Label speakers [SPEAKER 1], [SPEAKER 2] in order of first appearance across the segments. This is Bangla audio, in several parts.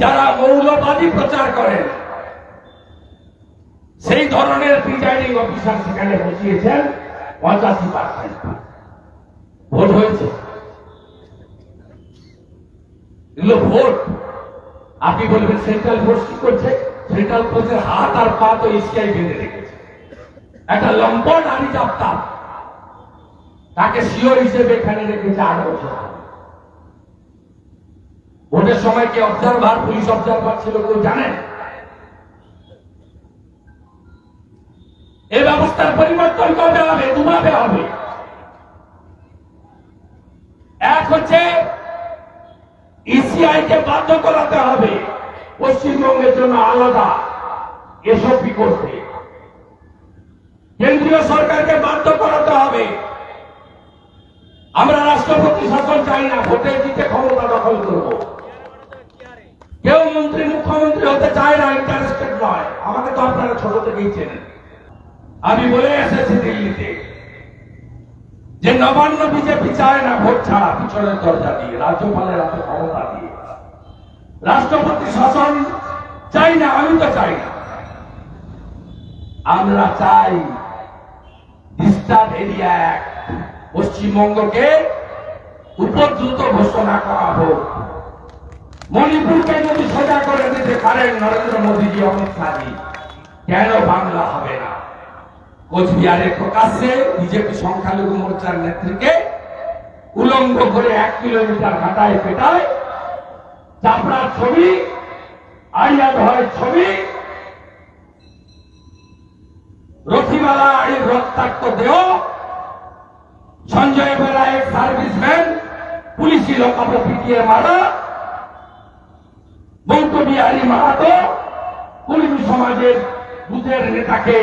[SPEAKER 1] যারা মৌলবাদী প্রচার করেন, সেই ধরনের প্রিজাইডিং অফিসার সেখানে বসিয়েছেন পঁচাশি পার্সেন্ট। ভোট হয়েছে। এগুলো ভোট। আপনি বলবেন, সেন্ট্রাল ফোর্স কি করছে? সেন্ট্রাল ফোর্সের হাত আর পা তো এসিআই বেঁধে রেখেছে। একটা লম্পট আরি জাপ্তা তাকে সিও হিসেবে এখানে রেখেছে আট বছর। ভোটের সময় কে অবজারভার, পুলিশ অবজারভার ছিল কেউ জানেন এই ব্যবস্থার পরিবর্তন কবে হবে, দুভাবে হবে। এক হচ্ছে ইসিআই কে বাধ্য করাতে হবে। পশ্চিমবঙ্গের জন্য আলাদা এসবই করতে কেন্দ্রীয় সরকারকে বাধ্য করাতে হবে। আমরা রাষ্ট্রপতি শাসন চাই না ভোটে জিতে ক্ষমতা দখল করব কেউ মন্ত্রী মুখ্যমন্ত্রী হতে না ইন্টারেস্টেড নয়। আমাকে তো আপনারা ছোট থেকেই চেনেন। আমি বলে এসেছি দিল্লিতে যে নবান্ন বিজেপি চায় না ভোট ছাড়া, পিছনের দরজা দিয়ে, রাজ্যপালের হাতে ক্ষমতা দিয়ে। রাষ্ট্রপতি শাসন চাই না, আমি তো চাই না। আমরা চাই ডিস্টার্ব এরিয়া অ্যাক্ট পশ্চিমবঙ্গকে উপদ্রুত ঘোষণা করা হোক। মণিপুরকে যদি সোজা করে দিতে পারেন নরেন্দ্র মোদীজি অমিত শাহজি, কেন বাংলা হবে না? কোচবিহারে প্রকাশ্যে বিজেপি সংখ্যালঘু মোর্চার নেত্রীকে উলঙ্গ করে এক কিলোমিটার হাঁটায় পেটায় চাপড়ার ছবি আইয়া ধয় ছবি রথিমালা আড়ির রক্তাক্ত দেহ, সঞ্জয় বেলা এক সার্ভিসম্যান, পুলিশি লোকাপে পিটিয়ে মারা বিহারী মাহাতো সমাজের বুথের নেতাকে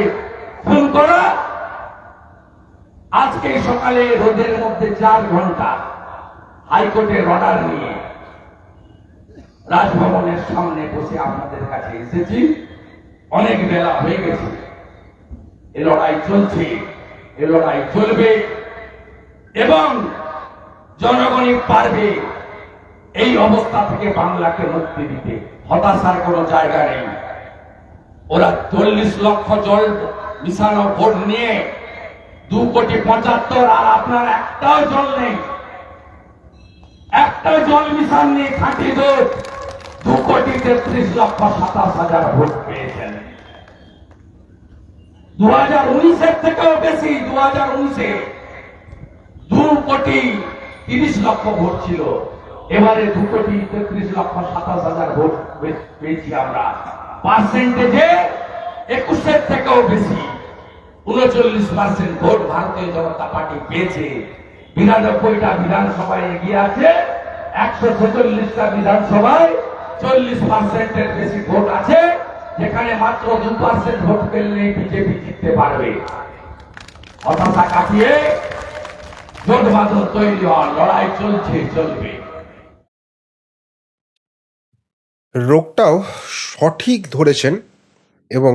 [SPEAKER 1] করা। আজকে সকালে রোদের মধ্যে চার ঘণ্টা নিয়ে রাজভবনের সামনে বসে আপনাদের কাছে এসেছি। অনেক বেলা হয়ে গেছে। এ লড়াই চলছে, এ লড়াই চলবে এবং জনগণই পারবে এই অবস্থা থেকে বাংলাকে মুক্তি দিতে হতাশার কোনো জায়গা নেই। ওরা চল্লিশ লক্ষ জল মিশানো ভোট নিয়ে দু কোটি পঁচাত্তর আর আপনার একটাও জল নেই। একটা জল মিশান নিয়ে খাঁটি দুধ দু কোটি তেত্রিশ লক্ষ সাতাশ হাজার ভোট পেয়েছেন। দু হাজার উনিশের থেকেও বেশি দু হাজার উনিশে দু কোটি তিরিশ লক্ষ ভোট ছিল। এবারে দু কোটি তেত্রিশ লক্ষ সাতাশ হাজার ভোট পেয়েছি আমরা। পার্সেন্টেজে একুশের থেকেও বেশি। উনচল্লিশ পার্সেন্ট ভোট ভারতীয় জনতা পার্টি পেয়েছে। বিরানব্বইটা বিধানসভায় এগিয়ে আছে। একশো ছেচল্লিশটা বিধানসভায় চল্লিশ পার্সেন্টের বেশি ভোট আছে। যেখানে মাত্র দু পার্সেন্ট ভোট পেলে বিজেপি জিততে পারবে। হতাশা কাটিয়ে জোট বাঁধন তৈরি হওয়ার লড়াই চলছে, চলবে।
[SPEAKER 2] রোগটাও সঠিক ধরেছেন এবং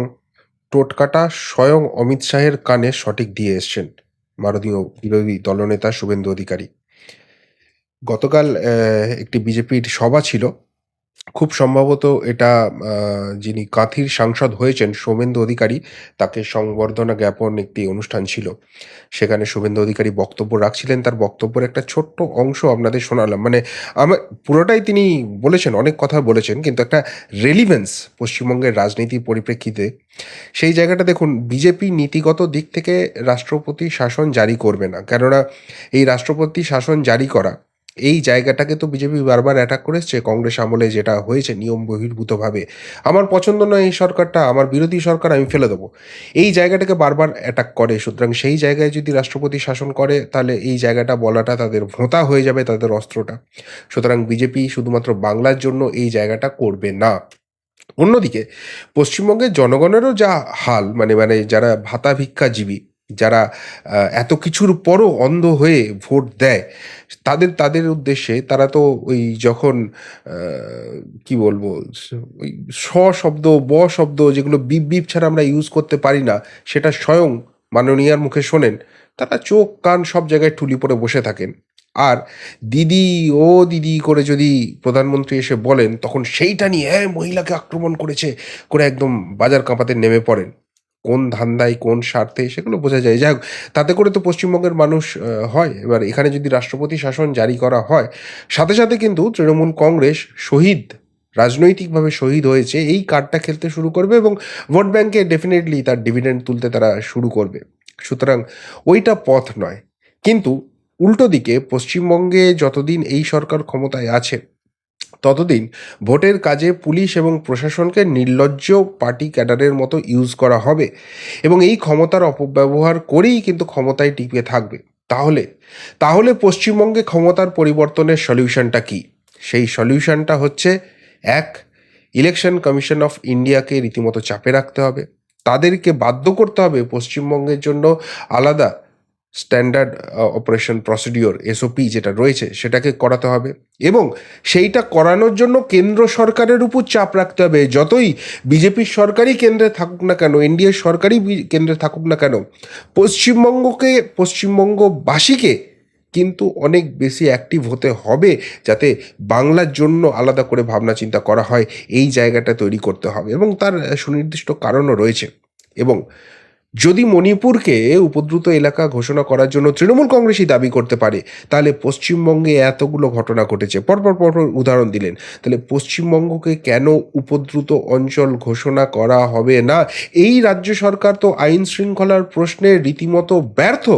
[SPEAKER 2] টোটকাটা স্বয়ং অমিত শাহের কানে সঠিক দিয়ে এসছেন ভারতীয় বিরোধী দলনেতা শুভেন্দু অধিকারী। গতকাল একটি বিজেপির সভা ছিল। খুব সম্ভবত এটা যিনি কাঁথির সাংসদ হয়েছেন, সৌমেন্দু অধিকারী, তাকে সংবর্ধনা জ্ঞাপন একটি অনুষ্ঠান ছিল। সেখানে শুভেন্দু অধিকারী বক্তব্য রাখছিলেন। তার বক্তব্যের একটা ছোট্ট অংশ আপনাদের শোনালাম। মানে আমার পুরোটাই তিনি বলেছেন, অনেক কথা বলেছেন, কিন্তু একটা রেলিভেন্স পশ্চিমবঙ্গের রাজনীতির পরিপ্রেক্ষিতে। সেই জায়গাটা দেখুন, বিজেপি নীতিগত দিক থেকে রাষ্ট্রপতি শাসন জারি করবে না। কেননা, এই রাষ্ট্রপতি শাসন জারি করা এই জায়গাটাকে তো বিজেপি বারবার অ্যাটাক করেছে, কংগ্রেস আমলে যেটা হয়েছে নিয়ম বহির্ভূতভাবে। আমার পছন্দ নয় এই সরকারটা, আমার বিরোধী সরকার আমি ফেলে দেবো। এই জায়গাটাকে বারবার অ্যাটাক করে, সুতরাং সেই জায়গায় যদি রাষ্ট্রপতি শাসন করে, তাহলে এই জায়গাটা বলাটা তাদের ভোঁতা হয়ে যাবে, তাদের অস্ত্রটা। সুতরাং বিজেপি শুধুমাত্র বাংলার জন্য এই জায়গাটা করবে না। অন্যদিকে, পশ্চিমবঙ্গের জনগণেরও যা হাল মানে মানে যারা ভাতা ভিক্ষাজীবী যারা এত কিছুর পরও অন্ধ হয়ে ভোট দেয়, তাদের তাদের উদ্দেশ্যে তারা তো ওই যখন কি বলব, ওই স শব্দ, ব শব্দ যেগুলো বিপ বিপ ছাড়া আমরা ইউজ করতে পারি না, সেটা স্বয়ং মাননীয়ার মুখে শোনেন, তারা চোখ, কান সব জায়গায় ঠুলি পরে বসে থাকেন। আর দিদি, ও দিদি করে যদি প্রধানমন্ত্রী এসে বলেন, তখন সেইটা নিয়ে হ্যাঁ মহিলাকে আক্রমণ করেছে, করে একদম বাজার কাঁপাতে নেমে পড়েন। কোন ধান্দায় কোন স্বার্থে, সেগুলো বোঝা যায়। যাই তাতে করে তো পশ্চিমবঙ্গের মানুষ হয়। এবার এখানে যদি রাষ্ট্রপতি শাসন জারি করা হয়, সাথে সাথে কিন্তু তৃণমূল কংগ্রেস শহীদ, রাজনৈতিকভাবে শহীদ হয়েছে, এই কার্ডটা খেলতে শুরু করবে এবং ভোট ব্যাংকে ডেফিনেটলি তার ডিভিডেন্ড তুলতে তারা শুরু করবে। সুতরাং ওইটা পথ নয়। কিন্তু উল্টো দিকে পশ্চিমবঙ্গে যতদিন এই সরকার ক্ষমতায় আছে ততদিন ভোটের কাজে পুলিশ এবং প্রশাসনকে নির্লজ্জ পার্টি ক্যাডারের মতো ইউজ করা হবে এবং এই ক্ষমতার অপব্যবহার করেই কিন্তু ক্ষমতায় টিকে থাকবে। তাহলে তাহলে পশ্চিমবঙ্গে ক্ষমতার পরিবর্তনের সলিউশনটা কি? সেই সলিউশনটা হচ্ছে, এক, ইলেকশন কমিশন অফ ইন্ডিয়াকে রীতিমতো চাপে রাখতে হবে। তাদেরকে বাধ্য করতে হবে পশ্চিমবঙ্গের জন্য আলাদা স্ট্যান্ডার্ড অপারেশন প্রসিডিওর এসওপি যেটা রয়েছে, সেটাকে করাতে হবে। এবং সেইটা করানোর জন্য কেন্দ্র সরকারের উপর চাপ রাখতে হবে। যতই বিজেপির সরকারই কেন্দ্রে থাকুক না কেন, এনডিএ সরকারই বি- কেন্দ্রে থাকুক না কেন, পশ্চিমবঙ্গকে, পশ্চিমবঙ্গবাসীকে কিন্তু অনেক বেশি অ্যাক্টিভ হতে হবে, যাতে বাংলার জন্য আলাদা করে ভাবনা চিন্তা করা হয়। এই জায়গাটা তৈরি করতে হবে এবং তার সুনির্দিষ্ট কারণও রয়েছে। এবং যদি মণিপুরকে উপদ্রুত এলাকা ঘোষণা করার জন্য তৃণমূল কংগ্রেসই দাবি করতে পারে, তাহলে পশ্চিমবঙ্গে এতগুলো ঘটনা ঘটেছে। পরপর পরপর উদাহরণ দিলেন। তাহলে পশ্চিমবঙ্গকে কেন উপদ্রুত অঞ্চল ঘোষণা করা হবে না? এই রাজ্য সরকার তো আইন শৃঙ্খলার প্রশ্নে রীতিমতো ব্যর্থ।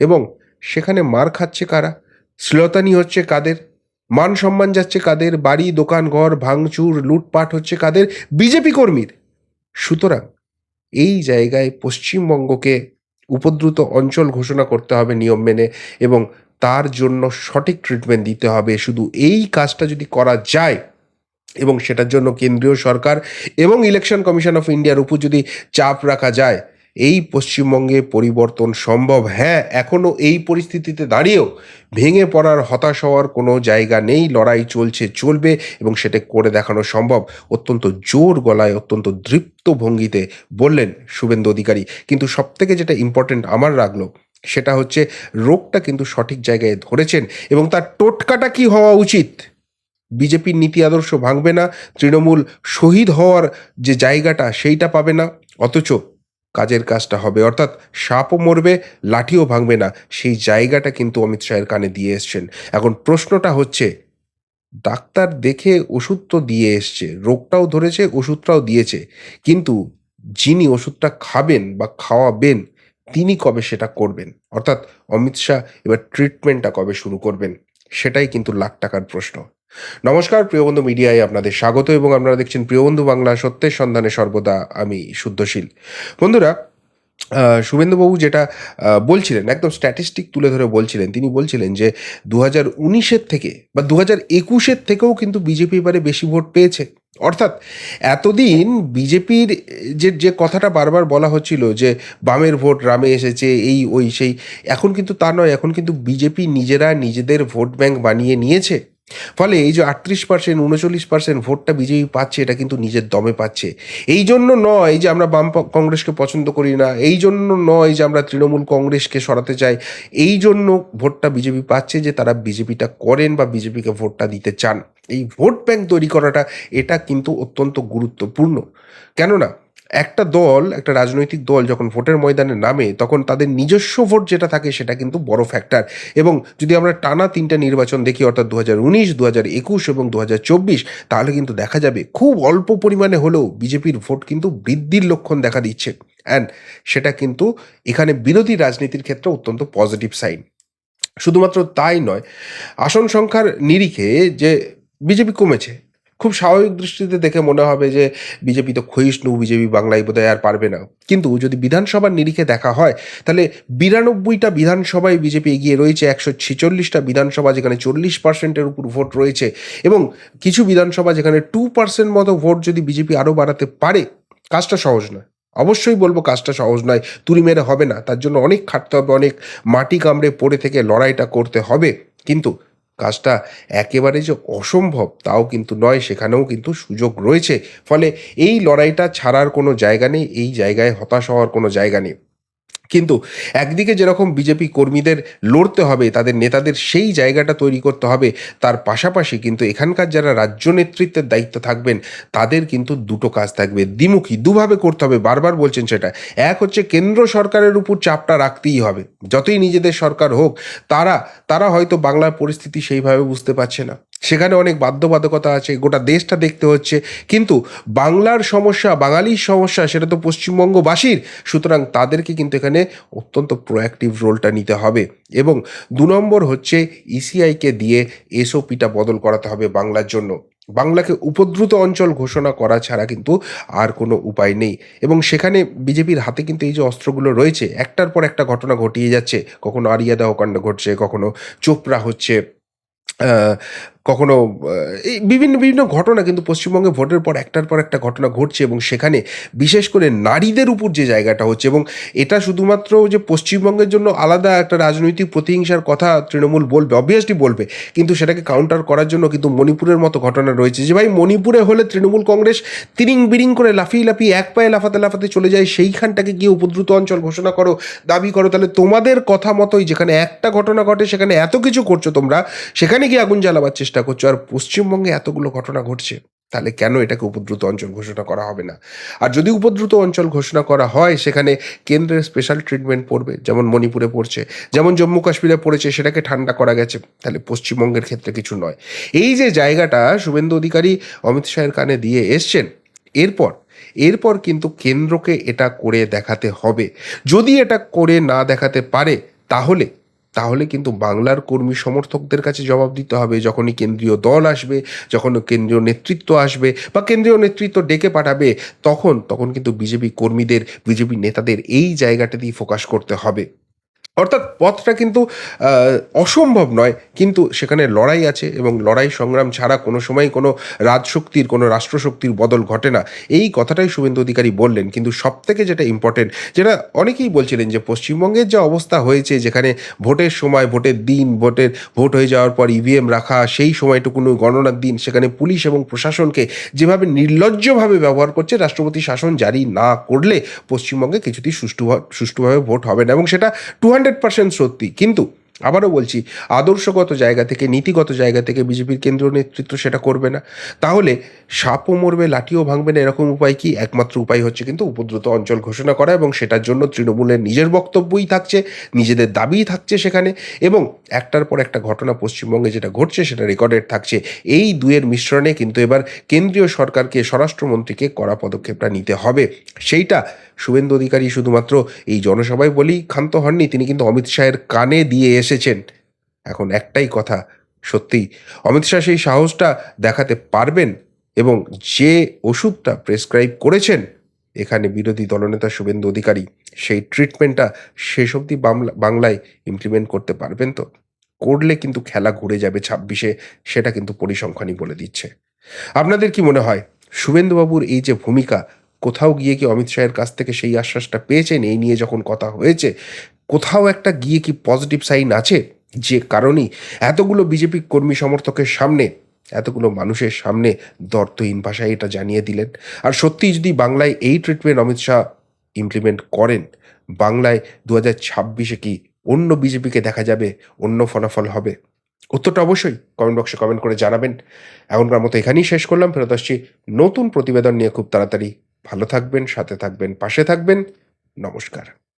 [SPEAKER 2] এবং সেখানে মার খাচ্ছে কারা? শ্লীলতানি হচ্ছে কাদের? মান সম্মান যাচ্ছে কাদের? বাড়ি, দোকান, ঘর, ভাঙচুর, লুটপাট হচ্ছে কাদের? বিজেপি কর্মীর। সুতরাং এই জায়গায় পশ্চিমবঙ্গকে উপদ্রুত অঞ্চল ঘোষণা করতে হবে নিয়ম মেনে এবং তার জন্য সঠিক ট্রিটমেন্ট দিতে হবে। শুধু এই কাজটা যদি করা যায় এবং সেটার জন্য কেন্দ্রীয় সরকার এবং ইলেকশন কমিশন অফ ইন্ডিয়ার উপর যদি চাপ রাখা যায় এই পশ্চিমবঙ্গে পরিবর্তন সম্ভব? হ্যাঁ এখনও এই পরিস্থিতিতে দাঁড়িয়েও ভেঙে পড়ার হতাশ হওয়ার কোনো জায়গা নেই, লড়াই চলছে, চলবে এবং সেটা করে দেখানো সম্ভব। অত্যন্ত জোর গলায়, অত্যন্ত দৃপ্ত ভঙ্গিতে বললেন শুভেন্দু অধিকারী। কিন্তু সবথেকে যেটা ইম্পর্টেন্ট আমার লাগল সেটা হচ্ছে রোগটা কিন্তু সঠিক জায়গায় ধরেছেন এবং তার টোটকাটা কি হওয়া উচিত? বিজেপির নীতি আদর্শ ভাঙবে না, তৃণমূল শহীদ হওয়ার যে জায়গাটা, সেইটা পাবে না, অথচ কাজের কাজটা হবে। অর্থাৎ সাপও মরবে, লাঠিও ভাঙবে না। সেই জায়গাটা কিন্তু অমিত শাহের কানে দিয়ে এসছেন। এখন প্রশ্নটা হচ্ছে, ডাক্তার দেখে ওষুধ তো দিয়ে এসছে, রোগটাও ধরেছে, ওষুধটাও দিয়েছে। কিন্তু যিনি ওষুধটা খাবেন বা খাওয়াবেন, তিনি কবে সেটা করবেন? অর্থাৎ অমিত শাহ এবার ট্রিটমেন্টটা কবে শুরু করবেন? সেটাই কিন্তু লাখ টাকার প্রশ্ন। নমস্কার প্রিয়বন্ধু মিডিয়ায় আপনাদের স্বাগত এবং আপনারা দেখছেন প্রিয়বন্ধু বাংলা সত্যের সন্ধানে সর্বদা আমি শুদ্ধশীল। বন্ধুরা শুভেন্দুবাবু যেটা বলছিলেন, একদম স্ট্যাটিস্টিক তুলে ধরে বলছিলেন, তিনি বলছিলেন যে দু হাজার উনিশের থেকে বা দু হাজার একুশের থেকেও কিন্তু বিজেপি এবারে বেশি ভোট পেয়েছে। অর্থাৎ এতদিন বিজেপির যে যে কথাটা বারবার বলা হচ্ছিল যে, বামের ভোট রামে এসেছে, এই, ওই, সেই, এখন কিন্তু তা নয়, এখন কিন্তু বিজেপি নিজেরা নিজেদের ভোট ব্যাংক বানিয়ে নিয়েছে। ফলে এই যে আটত্রিশ পার্সেন্ট উনচল্লিশ পার্সেন্ট ভোটটা বিজেপি পাচ্ছে, এটা কিন্তু নিজের দমে পাচ্ছে। এই জন্য নয় যে আমরা বাম কংগ্রেসকে পছন্দ করি না, এই জন্য নয় যে আমরা তৃণমূল কংগ্রেসকে সরাতে চাই। এই জন্য ভোটটা বিজেপি পাচ্ছে যে তারা বিজেপিটা করেন বা বিজেপিকে ভোটটা দিতে চান। এই ভোট ব্যাংক তৈরি করাটা, এটা কিন্তু অত্যন্ত গুরুত্বপূর্ণ। কেননা একটা দল, একটা রাজনৈতিক দল যখন ভোটের ময়দানে নামে, তখন তাদের নিজস্ব ভোট যেটা থাকে সেটা কিন্তু বড় ফ্যাক্টর এবং যদি আমরা টানা তিনটা নির্বাচন দেখি, অর্থাৎ দু হাজার উনিশ দু হাজার একুশ এবং দু হাজার চব্বিশ, তাহলে কিন্তু দেখা যাবে খুব অল্প পরিমাণে হলেও বিজেপির ভোট কিন্তু বৃদ্ধির লক্ষণ দেখা দিচ্ছে। অ্যান্ড সেটা কিন্তু এখানে বিরোধী রাজনীতির ক্ষেত্রে অত্যন্ত পজিটিভ সাইন শুধুমাত্র তাই নয়, আসন সংখ্যার নিরিখে যে বিজেপি কমেছে খুব স্বাভাবিক দৃষ্টিতে দেখে মনে হবে যে বিজেপি তো ক্ষয়িষ্ণু, বিজেপি বাংলায় বোধহয় আর পারবে না। কিন্তু যদি বিধানসভার নিরিখে দেখা হয়, তাহলে বিরানব্বইটা বিধানসভায় বিজেপি এগিয়ে রয়েছে, একশো ছেচল্লিশটা বিধানসভা যেখানে চল্লিশ পার্সেন্টের উপর ভোট রয়েছে এবং কিছু বিধানসভা যেখানে টু পার্সেন্ট মতো ভোট যদি বিজেপি আরও বাড়াতে পারে, কাজটা সহজ নয়। অবশ্যই বলব কাজটা সহজ নয় তুলি মেরে হবে না, তার জন্য অনেক খাটতে হবে, অনেক মাটি কামড়ে পড়ে থেকে লড়াইটা করতে হবে। কিন্তু কাজটা একেবারে যে অসম্ভব, তাও কিন্তু নয়, সেখানেও কিন্তু সুযোগ রয়েছে। ফলে এই লড়াইটা ছাড়ার কোনো জায়গা নেই, এই জায়গায় হতাশ হওয়ার কোনো জায়গা নেই। কিন্তু একদিকে যেরকম বিজেপি কর্মীদের লড়তে হবে, তাদের নেতাদের সেই জায়গাটা তৈরি করতে হবে, তার পাশাপাশি কিন্তু এখানকার যারা রাজ্য নেতৃত্বের দায়িত্ব থাকবেন, তাদের কিন্তু দুটো কাজ থাকবে। দ্বিমুখী, দুভাবে করতে হবে, বারবার বলছেন সেটা। এক হচ্ছে কেন্দ্র সরকারের উপর চাপটা রাখতেই হবে। যতই নিজেদের সরকার হোক, তারা তারা হয়তো বাংলার পরিস্থিতি সেইভাবে বুঝতে পারছে না। সেখানে অনেক বাধ্যবাধকতা আছে, গোটা দেশটা দেখতে হচ্ছে। কিন্তু বাংলার সমস্যা, বাঙালির সমস্যা, সেটা তো পশ্চিমবঙ্গবাসীর। সুতরাং তাদেরকে কিন্তু এখানে অত্যন্ত প্রোঅ্যাক্টিভ রোলটা নিতে হবে। এবং দু নম্বর হচ্ছে ইসিআইকে দিয়ে এসওপিটা বদল করাতে হবে বাংলার জন্য। বাংলাকে উপদ্রুত অঞ্চল ঘোষণা করা ছাড়া কিন্তু আর কোনো উপায় নেই। এবং সেখানে বিজেপির হাতে কিন্তু এই যে অস্ত্রগুলো রয়েছে, একটার পর একটা ঘটনা ঘটিয়ে যাচ্ছে। কখনো আরিয়াদা হকাণ্ড ঘটছে, কখনো চোপড়া হচ্ছে কখনো এই বিভিন্ন বিভিন্ন ঘটনা কিন্তু পশ্চিমবঙ্গে ভোটের পর একটার পর একটা ঘটনা ঘটছে এবং সেখানে বিশেষ করে নারীদের উপর যে জায়গাটা হচ্ছে এবং এটা শুধুমাত্র যে পশ্চিমবঙ্গের জন্য আলাদা একটা রাজনৈতিক প্রতিহিংসার কথা তৃণমূল বলবে অবভিয়াসলি বলবে, কিন্তু সেটাকে কাউন্টার করার জন্য কিন্তু মণিপুরের মতো ঘটনা রয়েছে যে ভাই মণিপুরে হলে তৃণমূল কংগ্রেস তিরিং বিরিং করে লাফিয়ে লাফিয়ে এক পায়ে লাফাতে লাফাতে চলে যায়, সেইখানটাকে গিয়ে উপদ্রুত অঞ্চল ঘোষণা করো, দাবি করো, তাহলে তোমাদের কথা মতোই যেখানে একটা ঘটনা ঘটে সেখানে এত কিছু করছ তোমরা, সেখানে গিয়ে আগুন জ্বালাবার চেষ্টা করছ আর পশ্চিমবঙ্গে এতগুলো ঘটনা ঘটছে, তাহলে কেন এটাকে উপদ্রুত অঞ্চল ঘোষণা করা হবে না? আর যদি উপদ্রুত অঞ্চল ঘোষণা করা হয়, সেখানে কেন্দ্রের স্পেশাল ট্রিটমেন্ট পড়বে, যেমন মণিপুরে পড়ছে, যেমন জম্মু কাশ্মীরে পড়েছে, সেটাকে ঠান্ডা করা গেছে, তাহলে পশ্চিমবঙ্গের ক্ষেত্রে কিছু নয়। এই যে জায়গাটা শুভেন্দু অধিকারী অমিত শাহের কানে দিয়ে এসছেন, এরপর এরপর কিন্তু কেন্দ্রকে এটা করে দেখাতে হবে। যদি এটা করে না দেখাতে পারে, তাহলে তাহলে কিন্তু বাংলার কর্মী সমর্থকদের কাছে জবাব দিতে হবে। যখনই কেন্দ্রীয় দল আসবে যখন কেন্দ্রীয় নেতৃত্ব আসবে বা কেন্দ্রীয় নেতৃত্ব ডেকে পাঠাবে, তখন তখন কিন্তু বিজেপি কর্মীদের, বিজেপি নেতাদের এই জায়গাটাতেই ফোকাস করতে হবে। অর্থাৎ পথটা কিন্তু অসম্ভব নয়। কিন্তু সেখানে লড়াই আছে এবং লড়াই সংগ্রাম ছাড়া কোনো সময় কোনো রাজশক্তির, কোনো রাষ্ট্রশক্তির বদল ঘটে না। এই কথাটাই শুভেন্দু অধিকারী বললেন। কিন্তু সব থেকে যেটা ইম্পর্টেন্ট যেটা অনেকেই বলছিলেন যে পশ্চিমবঙ্গের যে অবস্থা হয়েছে, যেখানে ভোটের সময়, ভোটের দিন, ভোটের, ভোট হয়ে যাওয়ার পর ইভিএম রাখা, সেই সময়টুকুনো গণনার দিন, সেখানে পুলিশ এবং প্রশাসনকে যেভাবে নির্লজ্জভাবে ব্যবহার করছে, রাষ্ট্রপতি শাসন জারি না করলে পশ্চিমবঙ্গে কিছুতেই সুষ্ঠু সুষ্ঠুভাবে ভোট হবে না। এবং সেটা টু হান্ড্রেড পার্সেন্ট সত্যি। কিন্তু আবারও বলছি, আদর্শগত জায়গা থেকে, নীতিগত জায়গা থেকে বিজেপির কেন্দ্রীয় নেতৃত্ব সেটা করবে না। তাহলে সাপও মরবে, লাঠিও ভাঙবে না, এরকম উপায় কি? একমাত্র উপায় হচ্ছে কিন্তু উপদ্রুত অঞ্চল ঘোষণা করা এবং সেটার জন্য তৃণমূলের নিজের বক্তব্যই থাকছে, নিজেদের দাবিই থাকছে সেখানে এবং একটার পর একটা ঘটনা পশ্চিমবঙ্গে যেটা ঘটছে সেটা রেকর্ডেড থাকছে। এই দুয়ের মিশ্রণে কিন্তু এবার কেন্দ্রীয় সরকারকে, স্বরাষ্ট্রমন্ত্রীকে কড়া পদক্ষেপটা নিতে হবে। সেইটা শুভেন্দু অধিকারী শুধুমাত্র এই জনসভায় বলেই ক্ষান্ত হননি, তিনি কিন্তু অমিত শাহের কানে দিয়ে এসেছেন। এখন একটাই কথা, সত্যি, অমিত শাহ সেই সাহসটা দেখাতে পারবেন এবং যে ওষুধটা প্রেসক্রাইব করেছেন, এখানে বিরোধী দলনেতা শুভেন্দু অধিকারী, সেই ট্রিটমেন্টটা শেষ অবধি বাংলা, বাংলায় ইমপ্লিমেন্ট করতে পারবেন তো? করলে কিন্তু খেলা ঘুরে যাবে ছাব্বিশে, সেটা কিন্তু পরিসংখ্যানই বলে দিচ্ছে। আপনাদের কি মনে হয়, শুভেন্দুবাবুর এই যে ভূমিকা, কোথাও গিয়ে কি অমিত শাহের কাছ থেকে সেই আশ্বাসটা পেয়েছেন? এই নিয়ে যখন কথা হয়েছে কোথাও একটা গিয়ে কি পজিটিভ সাইন আছে? যে কারণেই এতগুলো বিজেপি কর্মী সমর্থকের সামনে, এতগুলো মানুষের সামনে দর্তহীন ভাষায় এটা জানিয়ে দিলেন। আর সত্যি যদি বাংলায় এই ট্রিটমেন্ট অমিত শাহ ইমপ্লিমেন্ট করেন, বাংলায় দু হাজার ছাব্বিশে কি অন্য বিজেপিকে দেখা যাবে, অন্য ফলাফল হবে? উত্তরটা অবশ্যই কমেন্ট বক্সে কমেন্ট করে জানাবেন। এখনকার মতো এখানেই শেষ করলাম, ফেরত আসছি নতুন প্রতিবেদন নিয়ে। খুব তাড়াতাড়ি ভালো থাকবেন, সাথে থাকবেন, পাশে থাকবেন। নমস্কার।